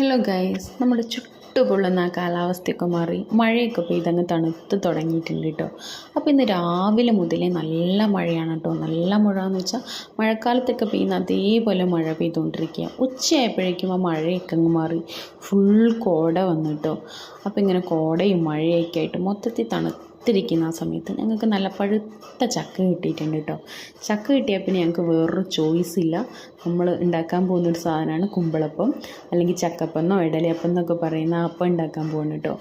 Hello guys നമ്മുടെ ചുട്ടുപൊള്ളുന്ന കാലാവസ്ഥയൊക്കെ മാറി. മഴയൊക്കെ പെയ്തങ്ങ് തണുത്ത് തുടങ്ങിയിട്ടുണ്ട് കേട്ടോ. അപ്പോൾ ഇന്ന് രാവിലെ മുതലേ നല്ല മഴയാണ് കേട്ടോ. നല്ല മഴ എന്ന് വെച്ചാൽ മഴക്കാലത്തൊക്കെ പെയ്യുന്ന അതേപോലെ മഴ പെയ്തുകൊണ്ടിരിക്കുക. ഉച്ചയായപ്പോഴേക്കും ആ മഴയൊക്കെ അങ്ങ് മാറി. ഫുൾ കോട വന്നു കേട്ടോ. അപ്പോൾ ഇങ്ങനെ കോടയും മഴയൊക്കെ ആയിട്ട് മൊത്തത്തിൽ തണുത്തിരിക്കുന്ന ആ സമയത്ത് ഞങ്ങൾക്ക് നല്ല പഴുത്ത ചക്ക കിട്ടിയിട്ടുണ്ട് കേട്ടോ. ചക്ക കിട്ടിയാൽ പിന്നെ ഞങ്ങൾക്ക് വേറൊരു ചോയ്സ് ഇല്ല. നമ്മൾ ഉണ്ടാക്കാൻ പോകുന്നൊരു സാധനമാണ് കുമ്പളപ്പം അല്ലെങ്കിൽ ചക്കപ്പന്നോ ഇടലിയപ്പം എന്നൊക്കെ പറയുന്ന അപ്പം ഉണ്ടാക്കാൻ പോകുന്നു കേട്ടോ.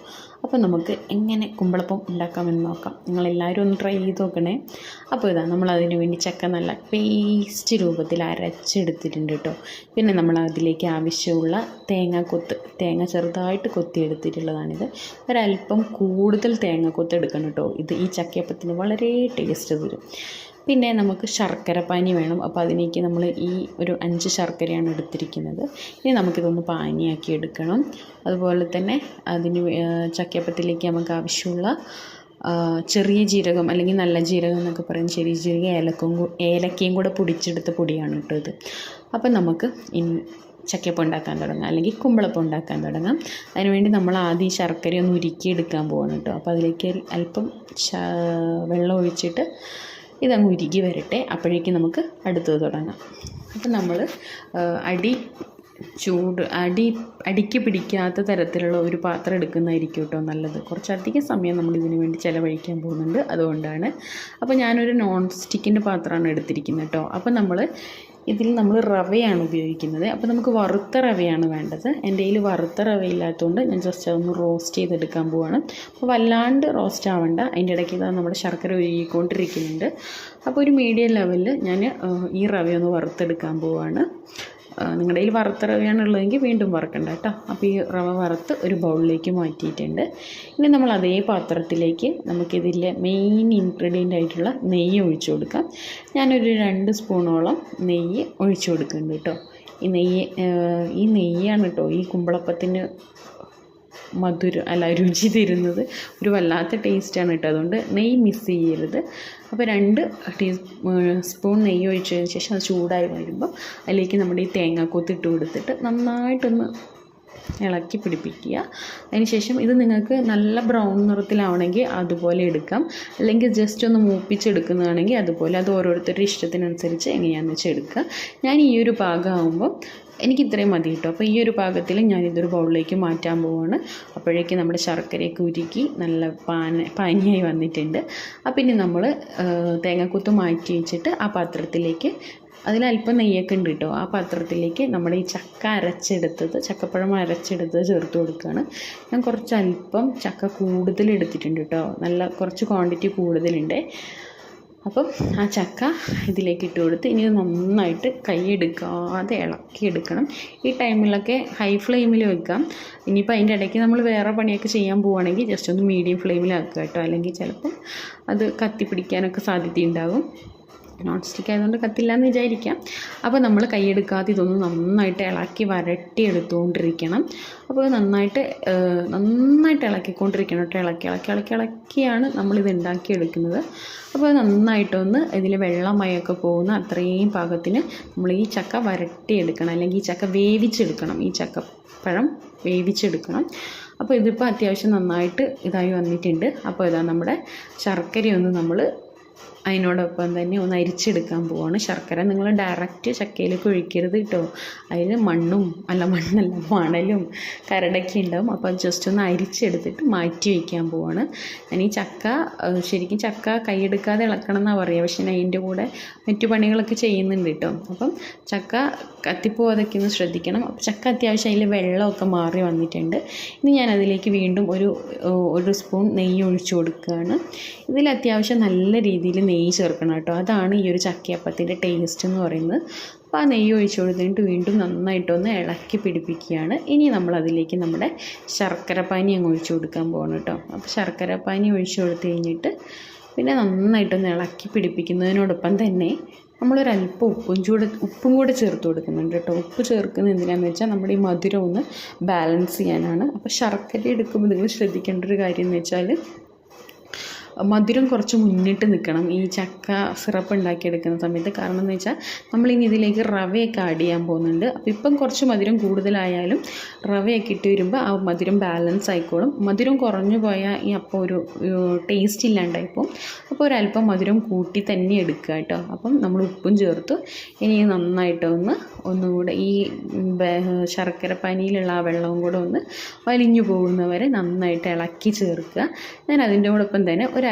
അപ്പോൾ നമുക്ക് എങ്ങനെ കുമ്പളപ്പം ഉണ്ടാക്കാമെന്ന് നോക്കാം. നിങ്ങളെല്ലാവരും ഒന്ന് ട്രൈ ചെയ്ത് നോക്കണേ. അപ്പോൾ ഇതാ നമ്മൾ അതിന് വേണ്ടി ചക്ക നല്ല പേസ്റ്റ് രൂപത്തിൽ അരച്ചെടുത്തിട്ടുണ്ട് കേട്ടോ പിന്നെ നമ്മൾ അതിലേക്ക് ആവശ്യമുള്ള തേങ്ങ കൊത്ത് തേങ്ങ ചെറുതായിട്ട് കൊത്തിയെടുത്തിട്ടുള്ളതാണിത്. ഒരല്പം കൂടുതൽ തേങ്ങ എടുക്കണം കേട്ടോ ഇത് ഈ ചക്കയപ്പത്തിന് വളരെ ടേസ്റ്റ് തരും പിന്നെ നമുക്ക് ശർക്കര പാനി വേണം. അപ്പോൾ അതിലേക്ക് നമ്മൾ ഈ ഒരു അഞ്ച് ശർക്കരയാണ് എടുത്തിരിക്കുന്നത്. ഇനി നമുക്കിതൊന്ന് പാനിയാക്കി എടുക്കണം. അതുപോലെ തന്നെ അതിന് ചക്കയപ്പത്തിലേക്ക് നമുക്ക് ആവശ്യമുള്ള ചെറിയ ജീരകം അല്ലെങ്കിൽ നല്ല ജീരകം എന്നൊക്കെ പറയും. ചെറിയ ജീരക ഏലക്കും ഏലക്കയും കൂടെ പൊടിച്ചെടുത്ത പൊടിയാണ് കേട്ടോ ഇത്. അപ്പം നമുക്ക് ഇനി ചക്കയപ്പം ഉണ്ടാക്കാൻ തുടങ്ങാം. അല്ലെങ്കിൽ കുമ്പളപ്പം ഉണ്ടാക്കാൻ തുടങ്ങാം. അതിനുവേണ്ടി നമ്മൾ ആദ്യം ശർക്കര ഒന്ന് ഉരുക്കി എടുക്കാൻ പോവാണ് കേട്ടോ. അപ്പോൾ അതിലേക്ക് അല്പം വെള്ളം ഒഴിച്ചിട്ട് ഇതങ്ങ് ഉരുകി വരട്ടെ. അപ്പോഴേക്കും നമുക്ക് അടുത്തത് തുടങ്ങാം. അപ്പം നമ്മൾ അടി ചൂട് അടി അടിക്ക് പിടിക്കാത്ത തരത്തിലുള്ള ഒരു പാത്രം എടുക്കുന്നതായിരിക്കും കേട്ടോ നല്ലത്. കുറച്ചധികം സമയം നമ്മൾ ഇതിനു വേണ്ടി ചിലവഴിക്കാൻ പോകുന്നുണ്ട്. അതുകൊണ്ടാണ്. അപ്പോൾ ഞാനൊരു നോൺ സ്റ്റിക്കിന്റെ പാത്രമാണ് എടുത്തിരിക്കുന്നത് കേട്ടോ. അപ്പോൾ നമ്മൾ ഇതിൽ നമ്മൾ റവയാണ് ഉപയോഗിക്കുന്നത്. അപ്പോൾ നമുക്ക് വറുത്ത റവയാണ് വേണ്ടത്. എന്റെ കയ്യിൽ വറുത്ത റവ ഇല്ലാത്തതുകൊണ്ട് ഞാൻ ജസ്റ്റ് അതൊന്ന് റോസ്റ്റ് ചെയ്തെടുക്കാൻ പോവാണ്. അപ്പോൾ വല്ലാണ്ട് റോസ്റ്റ് ആവണ്ട. അതിന്റെ ഇടയ്ക്ക് ഇതാ നമ്മുടെ ശർക്കര ഉരുകിക്കൊണ്ടിരിക്കുന്നുണ്ട്. അപ്പോൾ ഒരു മീഡിയം ലെവലിൽ ഞാൻ ഈ റവയൊന്ന് വറുത്തെടുക്കാൻ പോവാണ്. നിങ്ങളുടെ കയ്യിൽ വറുത്ത റവയാണ് ഉള്ളതെങ്കിൽ വീണ്ടും വറുക്കണ്ട കേട്ടോ. അപ്പോൾ ഈ റവ വറുത്ത് ഒരു ബൗളിലേക്ക് മാറ്റിയിട്ടുണ്ട്. ഇനി നമ്മൾ അതേ പാത്രത്തിലേക്ക് നമുക്കിതിലെ മെയിൻ ഇൻഗ്രീഡിയന്റ് ആയിട്ടുള്ള നെയ്യ് ഒഴിച്ചു കൊടുക്കാം. ഞാനൊരു രണ്ട് സ്പൂണോളം നെയ്യ് ഒഴിച്ചു കൊടുക്കുന്നുണ്ട് കേട്ടോ. ഈ നെയ്യ് ഈ നെയ്യാണ് കേട്ടോ ഈ കുമ്പളപ്പത്തിന് മധുരം അല്ല രുചി തരുന്നത് ഒരു വല്ലാത്ത ടേസ്റ്റാണ് കേട്ടോ. അതുകൊണ്ട് നെയ്യ് മിസ് ചെയ്യരുത്. അപ്പോൾ രണ്ട് ടീ സ്പൂൺ നെയ്യ് ഒഴിച്ചതിന് ശേഷം അത് ചൂടായി വരുമ്പോൾ അതിലേക്ക് നമ്മുടെ ഈ തേങ്ങാക്കൊത്ത് ഇട്ട് കൊടുത്തിട്ട് നന്നായിട്ടൊന്ന് ഇളക്കി പിടിപ്പിക്കുക. അതിനുശേഷം ഇത് നിങ്ങൾക്ക് നല്ല ബ്രൗൺ നിറത്തിലാവണമെങ്കിൽ അതുപോലെ എടുക്കാം. അല്ലെങ്കിൽ ജസ്റ്റ് ഒന്ന് മൂപ്പിച്ചെടുക്കുന്നതാണെങ്കിൽ അതുപോലെ അത് ഓരോരുത്തരുടെ ഇഷ്ടത്തിനനുസരിച്ച് എങ്ങനെയാണെന്ന് വെച്ചാൽ എടുക്കുക. ഞാൻ ഈ ഒരു പാകമാകുമ്പോൾ എനിക്ക് ഇത്രയും മതി കേട്ടോ. അപ്പോൾ ഈ ഒരു പാകത്തിൽ ഞാനിതൊരു ബൗളിലേക്ക് മാറ്റാൻ പോവാണ്. അപ്പോഴേക്കും നമ്മുടെ ശർക്കരയൊക്കെ ഉരുക്കി നല്ല പാന പാനിയായി വന്നിട്ടുണ്ട്. അപ്പം ഇനി നമ്മൾ തേങ്ങാക്കുത്ത് മാറ്റി വെച്ചിട്ട് ആ പാത്രത്തിലേക്ക് അതിലല്പം നെയ്യൊക്കെ ഉണ്ട് കേട്ടോ. ആ പാത്രത്തിലേക്ക് നമ്മൾ ഈ ചക്ക അരച്ചെടുത്തത് ചക്കപ്പഴം അരച്ചെടുത്തത് ചേർത്ത് കൊടുക്കുകയാണ് ഞാൻ കുറച്ച് അല്പം ചക്ക കൂടുതൽ എടുത്തിട്ടുണ്ട് കേട്ടോ. നല്ല കുറച്ച് ക്വാണ്ടിറ്റി കൂടുതലുണ്ട്. അപ്പം ആ ചക്ക ഇതിലേക്ക് ഇട്ട് കൊടുത്ത് ഇനി നന്നായിട്ട് കൈ എടുക്കാതെ ഇളക്കി എടുക്കണം. ഈ ടൈമിലൊക്കെ ഹൈ ഫ്ലെയിമിൽ വെക്കാം. ഇനിയിപ്പോൾ അതിന്റെ ഇടയ്ക്ക് നമ്മൾ വേറെ പണിയൊക്കെ ചെയ്യാൻ പോവുകയാണെങ്കിൽ ജസ്റ്റ് ഒന്ന് മീഡിയം ഫ്ലെയിമിലാക്കുക കേട്ടോ. അല്ലെങ്കിൽ ചിലപ്പം അത് കത്തിപ്പിടിക്കാനൊക്കെ സാധ്യതയുണ്ടാകും. നോൺ സ്റ്റിക്ക് ആയതുകൊണ്ട് കത്തില്ല എന്ന് വിചാരിക്കാം. അപ്പോൾ നമ്മൾ കൈയെടുക്കാതെ ഇതൊന്ന് നന്നായിട്ട് ഇളക്കി വരട്ടി എടുത്തുകൊണ്ടിരിക്കണം അപ്പോൾ നന്നായിട്ട് നന്നായിട്ട് ഇളക്കിക്കൊണ്ടിരിക്കണം കേട്ടോ. ഇളക്കി ഇളക്കി ഇളക്കി ഇളക്കിയാണ് നമ്മളിത് ഉണ്ടാക്കിയെടുക്കുന്നത്. അപ്പോൾ നന്നായിട്ടൊന്ന് ഇതിൽ വെള്ളമയൊക്കെ പോകുന്ന അത്രയും പാകത്തിന് നമ്മൾ ഈ ചക്ക വരട്ടിയെടുക്കണം. അല്ലെങ്കിൽ ഈ ചക്ക വേവിച്ചെടുക്കണം. ഈ ചക്കപ്പഴം വേവിച്ചെടുക്കണം. അപ്പോൾ ഇതിപ്പോൾ അത്യാവശ്യം നന്നായിട്ട് ഇതായി വന്നിട്ടുണ്ട്. അപ്പോൾ ഇതാ നമ്മുടെ ശർക്കരയൊന്ന് നമ്മൾ അതിനോടൊപ്പം തന്നെ ഒന്ന് അരിച്ചെടുക്കാൻ പോവാണ്. ശർക്കര നിങ്ങൾ ഡയറക്റ്റ് ചക്കയിലേക്ക് ഒഴിക്കരുത് കേട്ടോ അതിൽ മണ്ണും അല്ല മണ്ണല്ല മണലും കരടൊക്കെ ഉണ്ടാവും. അപ്പോൾ ജസ്റ്റ് ഒന്ന് അരിച്ചെടുത്തിട്ട് മാറ്റി വയ്ക്കാൻ പോവാണ്. ഞാൻ ഈ ചക്ക ശരിക്കും ചക്ക കൈയെടുക്കാതെ ഇളക്കണം എന്നാണ് പറയുക പക്ഷേ ഞാൻ അതിന്റെ കൂടെ മറ്റു പണികളൊക്കെ ചെയ്യുന്നുണ്ട് കേട്ടോ അപ്പം ചക്ക കത്തിപ്പോവാതൊക്കെ ഒന്ന് ശ്രദ്ധിക്കണം. അപ്പോൾ ചക്ക അത്യാവശ്യം അതിൽ വെള്ളമൊക്കെ മാറി വന്നിട്ടുണ്ട്. ഇനി ഞാൻ അതിലേക്ക് വീണ്ടും ഒരു ഒരു സ്പൂൺ നെയ്യ് ഒഴിച്ചു കൊടുക്കുകയാണ്. ഇതിൽ അത്യാവശ്യം നല്ല രീതിയിൽ നെയ്യ് ചേർക്കണം കേട്ടോ. അതാണ് ഈ ഒരു ചക്കയപ്പത്തിന്റെ ടേസ്റ്റ് എന്ന് പറയുന്നത്. അപ്പോൾ ആ നെയ്യ് ഒഴിച്ചു കൊടുത്തിട്ട് വീണ്ടും നന്നായിട്ടൊന്ന് ഇളക്കി പിടിപ്പിക്കുകയാണ്. ഇനി നമ്മൾ അതിലേക്ക് നമ്മുടെ ശർക്കര പാനി അങ്ങ് ഒഴിച്ചു കൊടുക്കാൻ പോകണം കേട്ടോ. അപ്പോൾ ശർക്കര പാനി ഒഴിച്ചു കൊടുത്തു കഴിഞ്ഞിട്ട് പിന്നെ നന്നായിട്ടൊന്ന് ഇളക്കി പിടിപ്പിക്കുന്നതിനോടൊപ്പം തന്നെ നമ്മളൊരല്പം ഉപ്പും ചൂട് ഉപ്പും കൂടെ ചേർത്ത് കൊടുക്കുന്നുണ്ട് കേട്ടോ. ഉപ്പ് ചേർക്കുന്നത് എന്തിനാന്ന് വെച്ചാൽ നമ്മുടെ ഈ മധുരം ഒന്ന് ബാലൻസ് ചെയ്യാനാണ്. അപ്പോൾ ശർക്കര എടുക്കുമ്പോൾ നിങ്ങൾ ശ്രദ്ധിക്കേണ്ട ഒരു കാര്യം എന്ന് വെച്ചാൽ മധുരം കുറച്ച് മുന്നിട്ട് നിൽക്കണം ഈ ചക്ക സിറപ്പ് ഉണ്ടാക്കിയെടുക്കുന്ന സമയത്ത് കാരണം എന്ന് വെച്ചാൽ നമ്മളിനി ഇതിലേക്ക് റവയൊക്കെ ആഡ് ചെയ്യാൻ പോകുന്നുണ്ട്. അപ്പോൾ ഇപ്പം കുറച്ച് മധുരം കൂടുതലായാലും റവയൊക്കെ ഇട്ട് വരുമ്പോൾ ആ മധുരം ബാലൻസ് ആയിക്കോളും. മധുരം കുറഞ്ഞു പോയാൽ ഈ അപ്പോൾ ഒരു ടേസ്റ്റ് ഇല്ലാണ്ടായിപ്പോൾ അപ്പോൾ ഒരല്പം മധുരം കൂട്ടി തന്നെ എടുക്കുക കേട്ടോ. അപ്പം നമ്മൾ ഉപ്പും ചേർത്ത്. ഇനി നന്നായിട്ടൊന്ന് ഒന്നുകൂടെ ഈ ശർക്കര പനിയിലുള്ള ആ വെള്ളവും കൂടെ ഒന്ന് വലിഞ്ഞു പോകുന്നവരെ നന്നായിട്ട് ഇളക്കി ചേർക്കുക. ഞാൻ അതിന്റെ കൂടൊപ്പം തന്നെ ഒരു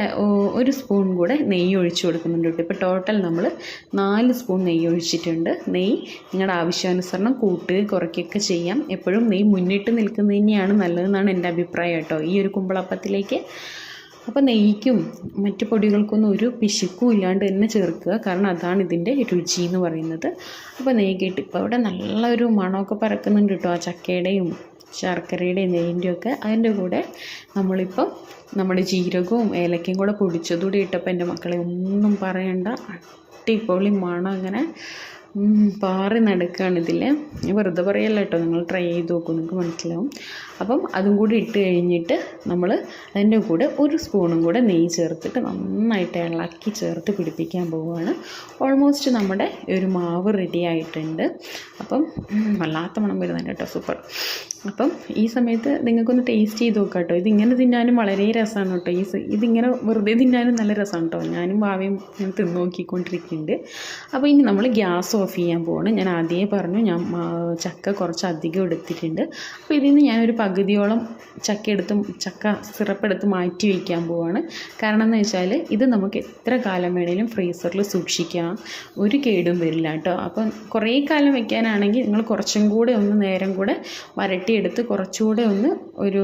ഒരു സ്പൂൺ കൂടെ നെയ്യ് ഒഴിച്ചു കൊടുക്കുന്നുണ്ട് കേട്ടോ. ഇപ്പോൾ ടോട്ടൽ നമ്മൾ നാല് സ്പൂൺ നെയ്യ് ഒഴിച്ചിട്ടുണ്ട്. നെയ്യ് നിങ്ങളുടെ ആവശ്യാനുസരണം കൂട്ടുക കുറയ്ക്കുകയൊക്കെ ചെയ്യാം. എപ്പോഴും നെയ്യ് മുന്നിട്ട് നിൽക്കുന്നത് തന്നെയാണ് നല്ലതെന്നാണ് എന്റെ അഭിപ്രായം കേട്ടോ ഈ ഒരു കുമ്പളപ്പത്തിലേക്ക്. അപ്പോൾ നെയ്യ്ക്കും മറ്റ് പൊടികൾക്കൊന്നും ഒരു പിശുക്കും ഇല്ലാണ്ട് തന്നെ ചേർക്കുക. കാരണം അതാണ് ഇതിന്റെ രുചി എന്ന് പറയുന്നത്. അപ്പോൾ നെയ്യ് കേട്ട് ഇപ്പോൾ അവിടെ നല്ലൊരു മണമൊക്കെ പറക്കുന്നുണ്ട് കേട്ടോ ആ ചക്കയുടെയും ശർക്കരയുടെയും നെയ്യിന്റെയും ഒക്കെ അതിന്റെ കൂടെ നമ്മളിപ്പം നമ്മുടെ ജീരകവും ഏലക്കയും കൂടെ പൊടിച്ചതുകൂടി ഇട്ടപ്പോൾ എന്റെ മക്കളെ ഒന്നും പറയണ്ട. അടിപൊളി മണം അങ്ങനെ. പാറി നടക്കുകയാണ് ഇതിൽ വെറുതെ പറയല്ല കേട്ടോ നിങ്ങൾ ട്രൈ ചെയ്ത് നോക്കും നിങ്ങൾക്ക് മനസ്സിലാവും. അപ്പം അതും കൂടി ഇട്ട് കഴിഞ്ഞിട്ട് നമ്മൾ അതിന്റെ കൂടെ ഒരു സ്പൂണും കൂടെ നെയ്യ് ചേർത്തിട്ട് നന്നായിട്ട് ഇളക്കി ചേർത്ത് പിടിപ്പിക്കാൻ പോവുകയാണ്. ഓൾമോസ്റ്റ് നമ്മുടെ ഒരു മാവ് റെഡി ആയിട്ടുണ്ട്. അപ്പം വല്ലാത്ത മണം വരുന്നുണ്ട് കേട്ടോ സൂപ്പർ അപ്പം ഈ സമയത്ത് നിങ്ങൾക്കൊന്ന് ടേസ്റ്റ് ചെയ്ത് നോക്കാം കേട്ടോ. ഇതിങ്ങനെ തിന്നാനും വളരെ രസമാണ് കേട്ടോ. ഈ ഇതിങ്ങനെ വെറുതെ തിന്നാനും നല്ല രസമാണ് കേട്ടോ. ഞാനും ഭാവിയും ഞാൻ തിന്ന് നോക്കിക്കൊണ്ടിരിക്കുന്നുണ്ട്. അപ്പോൾ ഇനി നമ്മൾ ഗ്യാസ് ഓഫ് ചെയ്യാൻ പോവാണ്. ഞാൻ ആദ്യമേ പറഞ്ഞു ഞാൻ ചക്ക കുറച്ച് അധികം എടുത്തിട്ടുണ്ട്. അപ്പോൾ ഇതിൽ നിന്ന് ഞാനൊരു പകുതിയോളം ചക്ക എടുത്ത് ചക്ക സിറപ്പ് എടുത്ത് മാറ്റി വയ്ക്കാൻ പോവാണ്. കാരണം എന്ന് വെച്ചാൽ ഇത് നമുക്ക് എത്ര കാലം വേണേലും ഫ്രീസറിൽ സൂക്ഷിക്കാം. ഒരു കേടും വരില്ല കേട്ടോ. അപ്പം കുറേ കാലം വയ്ക്കാനാണെങ്കിൽ നിങ്ങൾ കുറച്ചും കൂടെ ഒന്ന് നേരം കൂടെ വരട്ടിയെടുത്ത് കുറച്ചുകൂടെ ഒന്ന് ഒരു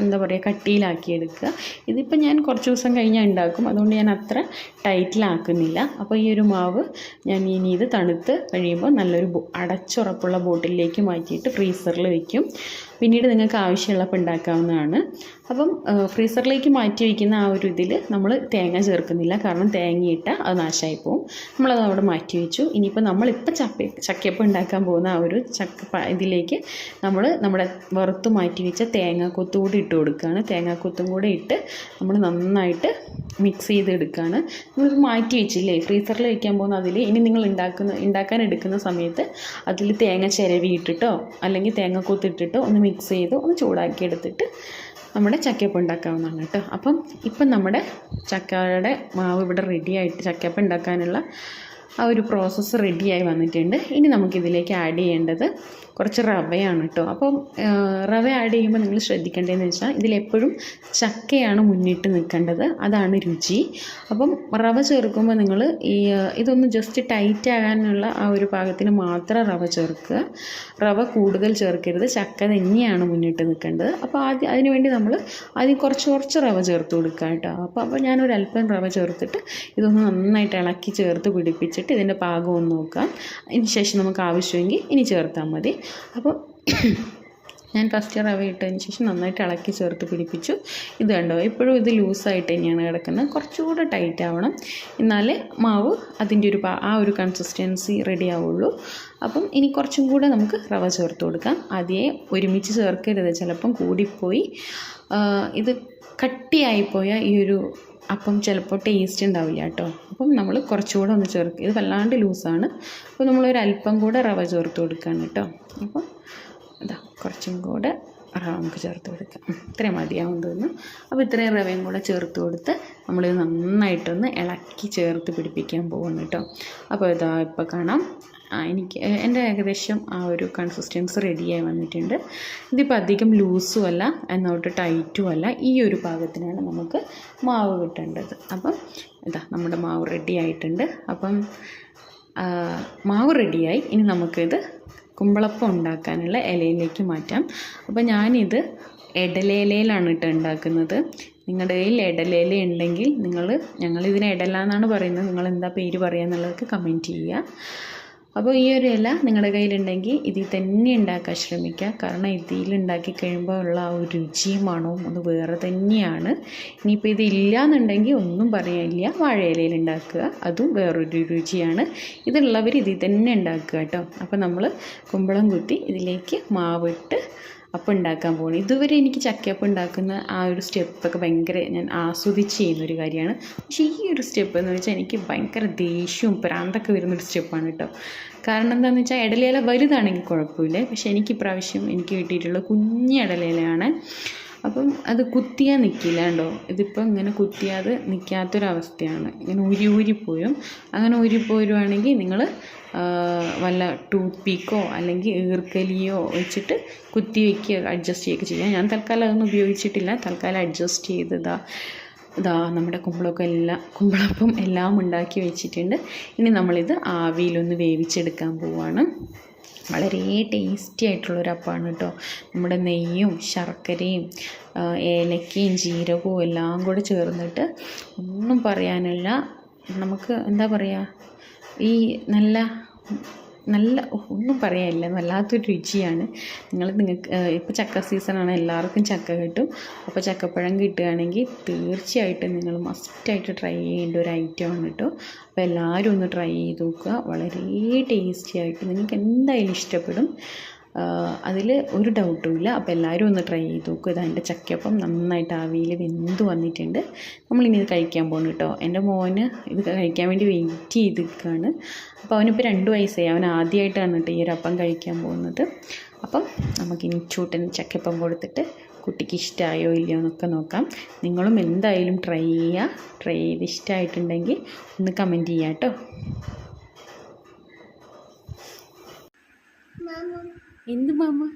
എന്താ പറയുക കട്ടിയിലാക്കി എടുക്കുക. ഇതിപ്പോൾ ഞാൻ കുറച്ച് ദിവസം കഴിഞ്ഞാൽ ഉണ്ടാക്കും അതുകൊണ്ട് ഞാൻ അത്ര ടൈറ്റിലാക്കുന്നില്ല. അപ്പോൾ ഈ ഒരു മാവ് ഞാൻ ഇനി ഇത് തണുത്ത് കഴിയുമ്പോൾ നല്ലൊരു അടച്ചുറപ്പുള്ള ബോട്ടിലേക്ക് മാറ്റിയിട്ട് ഫ്രീസറിൽ വെക്കും. പിന്നീട് നിങ്ങൾക്ക് ആവശ്യമുള്ളപ്പോൾ ഉണ്ടാക്കാവുന്നതാണ്. അപ്പം ഫ്രീസറിലേക്ക് മാറ്റി വയ്ക്കുന്ന ആ ഒരു ഇതിൽ നമ്മൾ തേങ്ങ ചേർക്കുന്നില്ല. കാരണം തേങ്ങയിട്ട അത് നാശമായി പോവും. നമ്മളത് അവിടെ മാറ്റി വെച്ചു. ഇനിയിപ്പോൾ നമ്മളിപ്പോൾ ചപ്പ ചക്കയപ്പം ഉണ്ടാക്കാൻ പോകുന്ന ആ ഒരു ചക്ക ഇതിലേക്ക് നമ്മൾ നമ്മുടെ വറുത്ത് മാറ്റി വെച്ച തേങ്ങാക്കൊത്തും കൂടി ഇട്ട് കൊടുക്കുകയാണ്. തേങ്ങാക്കൊത്തും കൂടെ ഇട്ട് നമ്മൾ നന്നായിട്ട് മിക്സ് ചെയ്ത് എടുക്കുകയാണ് നമ്മളിത് മാറ്റി വെച്ചില്ലേ? ഫ്രീസറിൽ വെക്കാൻ പോകുന്ന അതിൽ ഇനി നിങ്ങൾ ഉണ്ടാക്കുന്ന ഉണ്ടാക്കാൻ എടുക്കുന്ന സമയത്ത് അതിൽ തേങ്ങ ചിരവി ഇട്ടിട്ടോ അല്ലെങ്കിൽ തേങ്ങാക്കൊത്ത് ഇട്ടിട്ടോ ഒന്ന് മിക്സ് ചെയ്ത് ഒന്ന് ചൂടാക്കി എടുത്തിട്ട് നമ്മുടെ ചക്കയപ്പം ഉണ്ടാക്കാവുന്നതാണ് കേട്ടോ. അപ്പം ഇപ്പം നമ്മുടെ ചക്കയുടെ മാവ് ഇവിടെ റെഡി ആയിട്ട് ചക്കയപ്പം ഉണ്ടാക്കാനുള്ള ആ ഒരു പ്രോസസ്സ് റെഡിയായി വന്നിട്ടുണ്ട്. ഇനി നമുക്കിതിലേക്ക് ആഡ് ചെയ്യേണ്ടത് കുറച്ച് റവയാണ് കേട്ടോ അപ്പം റവ ആഡ് ചെയ്യുമ്പോൾ നിങ്ങൾ ശ്രദ്ധിക്കേണ്ടതെന്ന് വെച്ചാൽ ഇതിലെപ്പോഴും ചക്കയാണ് മുന്നിട്ട് നിൽക്കേണ്ടത്. അതാണ് രുചി. അപ്പം റവ ചേർക്കുമ്പോൾ നിങ്ങൾ ഈ ഇതൊന്ന് ജസ്റ്റ് ടൈറ്റ് ആകാനുള്ള ആ ഒരു പാകത്തിന് മാത്രം റവ ചേർക്കുക. റവ കൂടുതൽ ചേർക്കരുത്. ചക്ക തന്നെയാണ് മുന്നിട്ട് നിൽക്കേണ്ടത്. അപ്പോൾ ആദ്യം അതിനുവേണ്ടി നമ്മൾ ആദ്യം കുറച്ച് കുറച്ച് റവ ചേർത്ത് കൊടുക്കുക കേട്ടോ അപ്പോൾ അപ്പോൾ ഞാനൊരു അല്പം റവ ചേർത്തിട്ട് ഇതൊന്ന് നന്നായിട്ട് ഇളക്കി ചേർത്ത് പിടിപ്പിച്ചിട്ട് ഇതിന്റെ പാകം ഒന്ന് നോക്കാം. അതിന് ശേഷം നമുക്ക് ആവശ്യമെങ്കിൽ ഇനി ചേർത്താൽ മതി. അപ്പോൾ ഞാൻ ഫസ്റ്റ് ഇയർ അവ ഇട്ടതിന് ശേഷം നന്നായിട്ട് ഇളക്കി ചേർത്ത് പിടിപ്പിച്ചു. ഇത് കണ്ടോ? ഇപ്പോഴും ഇത് ലൂസായിട്ട് തന്നെയാണ് കിടക്കുന്നത്. കുറച്ചുകൂടെ ടൈറ്റ് ആവണം. എന്നാലേ മാവ് അതിന്റെ ഒരു ആ ഒരു കൺസിസ്റ്റൻസി റെഡി ആവുള്ളൂ. അപ്പം ഇനി കുറച്ചും കൂടെ നമുക്ക് റവ ചേർത്ത് കൊടുക്കാം. അതേ ഒരുമിച്ച് ചേർക്കരുത്. ചിലപ്പം കൂടിപ്പോയി. ഇത് കട്ടിയായിപ്പോയ ഈ ഒരു അപ്പം ചിലപ്പോൾ ടേസ്റ്റ് ഉണ്ടാവില്ല കേട്ടോ അപ്പം നമ്മൾ കുറച്ചുകൂടെ ഒന്ന് ചേർക്കുക ഇത് വല്ലാണ്ട് ലൂസാണ് അപ്പോൾ നമ്മളൊരു അല്പം കൂടെ റവ ചേർത്ത് കൊടുക്കുകയാണ് കേട്ടോ അപ്പം ഇതാ കുറച്ചും കൂടെ റവ നമുക്ക് ചേർത്ത് കൊടുക്കാം. ഇത്രയും മതിയാവും തോന്നുന്നു അപ്പോൾ ഇത്രയും റവയും കൂടെ ചേർത്ത് കൊടുത്ത് നമ്മളിത് നന്നായിട്ടൊന്ന് ഇളക്കി ചേർത്ത് പിടിപ്പിക്കാൻ പോകുന്നു കേട്ടോ അപ്പോൾ ഇതാ ഇപ്പോൾ കാണാം. എനിക്ക് എന്റെ ഏകദേശം ആ ഒരു കൺസിസ്റ്റൻസി റെഡിയായി വന്നിട്ടുണ്ട്. ഇതിപ്പോൾ അധികം ലൂസും അല്ല എന്നോട്ട് ടൈറ്റും അല്ല. ഈ ഒരു പാകത്തിനാണ് നമുക്ക് മാവ് കിട്ടേണ്ടത്. അപ്പം ഇതാ നമ്മുടെ മാവ് റെഡി ആയിട്ടുണ്ട്. അപ്പം മാവ് റെഡിയായി ഇനി നമുക്കിത് കുമ്പളപ്പം ഉണ്ടാക്കാനുള്ള ഇലയിലേക്ക് മാറ്റാം. അപ്പോൾ ഞാനിത് ഇടലേലയിലാണ് ഇട്ട് ഉണ്ടാക്കുന്നത്. നിങ്ങളുടെ കയ്യിൽ ഇടലേല ഉണ്ടെങ്കിൽ നിങ്ങൾ ഞങ്ങളിതിന് ഇടല എന്നാണ് പറയുന്നത്. നിങ്ങൾ എന്താ പേര് പറയുക എന്നുള്ളതൊക്കെ കമന്റ് ചെയ്യുക. അപ്പോൾ ഈ ഒരു ഇല നിങ്ങളുടെ കയ്യിലുണ്ടെങ്കിൽ ഇതിൽ തന്നെ ഉണ്ടാക്കാൻ ശ്രമിക്കുക കാരണം ഇതിൽ ഉണ്ടാക്കി കഴിയുമ്പോൾ ഉള്ള ആ ഒരു രുചിയും മണവും അത് വേറെ തന്നെയാണ്. ഇനിയിപ്പോൾ ഇത് ഇല്ല എന്നുണ്ടെങ്കിൽ ഒന്നും പറയാനില്ല. വാഴയിലയിൽ ഉണ്ടാക്കുക അതും വേറൊരു രുചിയാണ്. ഇതുള്ളവർ ഇതിൽ തന്നെ ഉണ്ടാക്കുക കേട്ടോ. അപ്പോൾ നമ്മൾ കുമ്പളം കുത്തി ഇതിലേക്ക് മാവിട്ട് അപ്പം ഉണ്ടാക്കാൻ പോകുന്നത് ഇതുവരെ എനിക്ക് ചക്കയപ്പം ഉണ്ടാക്കുന്ന ആ ഒരു സ്റ്റെപ്പൊക്കെ ഭയങ്കര ഞാൻ ആസ്വദിച്ച് ചെയ്യുന്ന ഒരു കാര്യമാണ്. പക്ഷേ ഈ ഒരു സ്റ്റെപ്പ് എന്ന് വെച്ചാൽ എനിക്ക് ഭയങ്കര ദേഷ്യവും പ്രാന്തൊക്കെ വരുന്നൊരു സ്റ്റെപ്പാണ് കേട്ടോ. കാരണം എന്താണെന്ന് വെച്ചാൽ ഇടലേല വലുതാണെങ്കിൽ കുഴപ്പമില്ല. പക്ഷേ എനിക്ക് ഇപ്രാവശ്യം എനിക്ക് കിട്ടിയിട്ടുള്ള കുഞ്ഞ് ഇടലേലയാണ് അപ്പം അത് കുത്തിയാൽ നിൽക്കില്ല കണ്ടോ? ഇതിപ്പോൾ ഇങ്ങനെ കുത്തിയാതെ നിൽക്കാത്തൊരവസ്ഥയാണ് ഇങ്ങനെ ഉരി പോരും. അങ്ങനെ ഊരിപ്പോരുവാണെങ്കിൽ നിങ്ങൾ വല്ല ടൂത്ത് പീക്കോ അല്ലെങ്കിൽ ഈർക്കലിയോ വെച്ചിട്ട് കുത്തി വയ്ക്കുക അഡ്ജസ്റ്റ് ചെയ്യുകയൊക്കെ ചെയ്യാം ഞാൻ തൽക്കാലം അതൊന്നും ഉപയോഗിച്ചിട്ടില്ല. തൽക്കാലം അഡ്ജസ്റ്റ് ചെയ്തതാ ഇതാ നമ്മുടെ കുമ്പളൊക്കെ എല്ലാം കുമ്പളപ്പം എല്ലാം ഉണ്ടാക്കി വെച്ചിട്ടുണ്ട്. ഇനി നമ്മളിത് ആവിയിലൊന്ന് വേവിച്ചെടുക്കാൻ പോവാണ്. വളരെ ടേസ്റ്റി ആയിട്ടുള്ളൊരു അപ്പമാണ് കേട്ടോ. നമ്മുടെ നെയ്യും ശർക്കരയും ഏലക്കയും ജീരകവും എല്ലാം കൂടെ ചേർന്നിട്ട് ഒന്നും പറയാനില്ല. നമുക്ക് എന്താ പറയുക ഈ നല്ല നല്ല ഒന്നും പറയാനില്ല. വല്ലാത്തൊരു രുചിയാണ്. നിങ്ങൾ നിങ്ങൾക്ക് ഇപ്പോൾ ചക്ക സീസണാണ് എല്ലാവർക്കും ചക്ക കിട്ടും. അപ്പോൾ ചക്കപ്പഴം കിട്ടുകയാണെങ്കിൽ തീർച്ചയായിട്ടും നിങ്ങൾ മസ്റ്റായിട്ട് ട്രൈ ചെയ്യേണ്ട ഒരു ഐറ്റം ആണ് കേട്ടോ അപ്പോൾ എല്ലാവരും ഒന്ന് ട്രൈ ചെയ്ത് നോക്കുക. വളരെ ടേസ്റ്റി ആയിട്ട് നിങ്ങൾക്ക് എന്തായാലും ഇഷ്ടപ്പെടും. അതിൽ ഒരു ഡൗട്ടും ഇല്ല. അപ്പോൾ എല്ലാവരും ഒന്ന് ട്രൈ ചെയ്ത് നോക്കുക ഇതാ എന്റെ ചക്കയപ്പം നന്നായിട്ട് ആവിയിൽ വെന്ത് വന്നിട്ടുണ്ട്. നമ്മളിനി ഇത് കഴിക്കാൻ പോകുന്നു കേട്ടോ. എന്റെ മോന് ഇത് കഴിക്കാൻ വേണ്ടി വെയിറ്റ് ചെയ്ത് നിൽക്കുകയാണ് അപ്പോൾ അവനിപ്പോൾ രണ്ട് വയസ്സായി. അവൻ ആദ്യമായിട്ടാണ് കേട്ടോ ഈ ഒരു അപ്പം കഴിക്കാൻ പോകുന്നത്. അപ്പം നമുക്ക് ചൂട്ടൻ ചക്കയപ്പം കൊടുത്തിട്ട് കുട്ടിക്ക് ഇഷ്ടമായോ ഇല്ലയോ എന്നൊക്കെ നോക്കാം. നിങ്ങളും എന്തായാലും ട്രൈ ചെയ്യുക ട്രൈ ചെയ്ത് ഇഷ്ടമായിട്ടുണ്ടെങ്കിൽ ഒന്ന് കമന്റ് ചെയ്യാം കേട്ടോ. എന്ത് മാമ?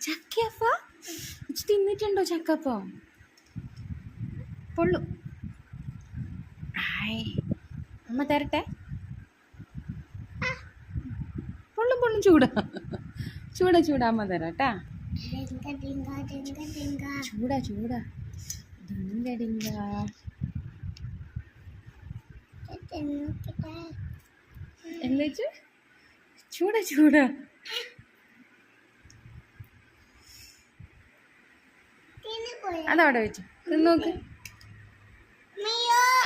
ചക്കയപ്പ? തിന്നിട്ടുണ്ടോ ചക്കപ്പം? പൊള്ളു. അമ്മ തരട്ടെ? പൊള്ളും പൊള്ളും. ചൂടാ. ചൂടാ ചൂടാ. അമ്മ തരാട്ടാ. ചൂടാ ചൂടാ. ഡിങ്ക ഡിങ്ക എന്താ വെച്ചു ചൂടാ ചൂടാ. അതവിടെ വെച്ചു. നോക്ക്.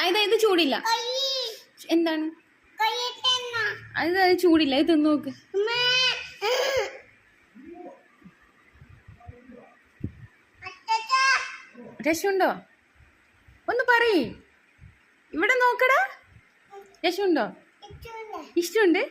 ഇതാ ഇത് ചൂടില്ല. എന്താണ്? അത് ചൂടില്ല ഇത് നോക്ക്. രശുണ്ടോ ഒന്ന് പറയ്. ഇവിടെ നോക്കടാ. രസമുണ്ടോ ഇഷ്ടമുണ്ട്?